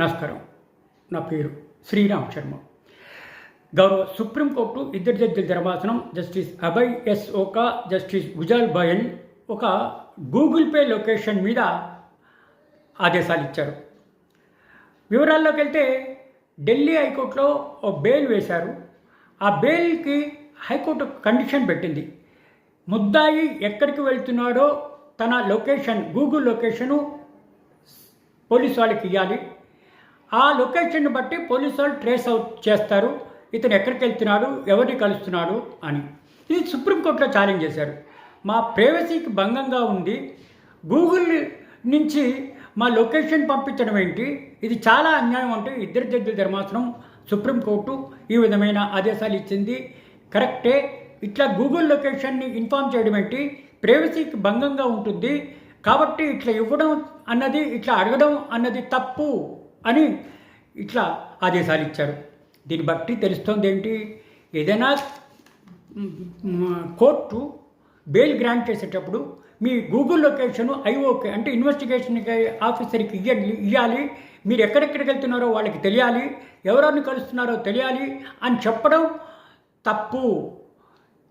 నమస్కారం. నా పేరు శ్రీరామ్ శర్మ గౌరవ సుప్రీంకోర్టు ఇద్దరు జడ్జిల ధర్మాసనం justice Abhay S Oka justice Ujjal Bhuyan ఒక గూగుల్ పే లొకేషన్ మీద ఆదేశాలు ఇచ్చారు. వివరాల్లోకి వెళ్తే ఢిల్లీ హైకోర్టులో ఓ బెయిల్ వేశారు. ఆ బెయిల్కి హైకోర్టు కండిషన్ పెట్టింది. ముద్దాయి ఎక్కడికి వెళ్తున్నాడో తన లొకేషన్ గూగుల్ లొకేషను పోలీసు వాళ్ళకి ఇవ్వాలి ఆ లొకేషన్ బట్టి పోలీసు వాళ్ళు ట్రేస్ అవుట్ చేస్తారు. ఇతను ఎక్కడికి వెళ్తున్నాడు? ఎవరిని కలుస్తున్నాడు? అని. ఇది సుప్రీంకోర్టులో ఛాలెంజ్ చేశారు. మా ప్రైవసీకి భంగంగా ఉంది గూగుల్ నుంచి మా లొకేషన్ పంపించడం ఏంటి? ఇది చాలా అన్యాయం అంటే ఇద్దరు జడ్జిల ధర్మాసనం సుప్రీంకోర్టు ఈ విధమైన ఆదేశాలు ఇచ్చింది. కరెక్టే. ఇట్లా గూగుల్ లొకేషన్ని ఇన్ఫామ్ చేయడం ఏంటి? ప్రైవసీకి భంగంగా ఉంటుంది. కాబట్టి ఇట్లా ఇవ్వడం అన్నది ఇట్లా అడగడం అన్నది తప్పు. అని ఇట్లా ఆదేశాలు ఇచ్చారు. దీన్ని బట్టి తెలుస్తోంది ఏంటి ఏదైనా కోర్టు బెయిల్ గ్రాంట్ చేసేటప్పుడు మీ గూగుల్ లొకేషన్ ఐఓకే అంటే ఇన్వెస్టిగేషన్ ఆఫీసర్కి ఇవ్వాలి ఇవ్వాలి మీరు ఎక్కడెక్కడికి వెళ్తున్నారో వాళ్ళకి తెలియాలి. ఎవరెవరిని కలుస్తున్నారో తెలియాలి అని చెప్పడం తప్పు.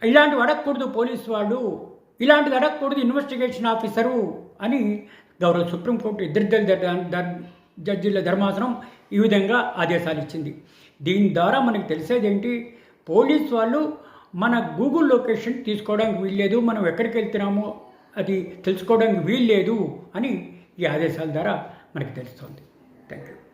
ఇలాంటివి అడగకూడదు పోలీసు వాళ్ళు. ఇలాంటిది అడగకూడదు ఇన్వెస్టిగేషన్ ఆఫీసరు అని గౌరవ సుప్రీంకోర్టు ఇద్దరు జడ్జి- జడ్జిల ధర్మాసనం ఈ విధంగా ఆదేశాలు ఇచ్చింది దీని ద్వారా మనకి తెలిసేది ఏంటి పోలీస్ వాళ్ళు మన గూగుల్ లొకేషన్ తీసుకోవడానికి వీల్లేదు మనం ఎక్కడికి వెళ్తున్నామో అది తెలుసుకోవడానికి వీల్లేదు అని ఈ ఆదేశాల ద్వారా మనకి తెలుస్తుంది. Thank you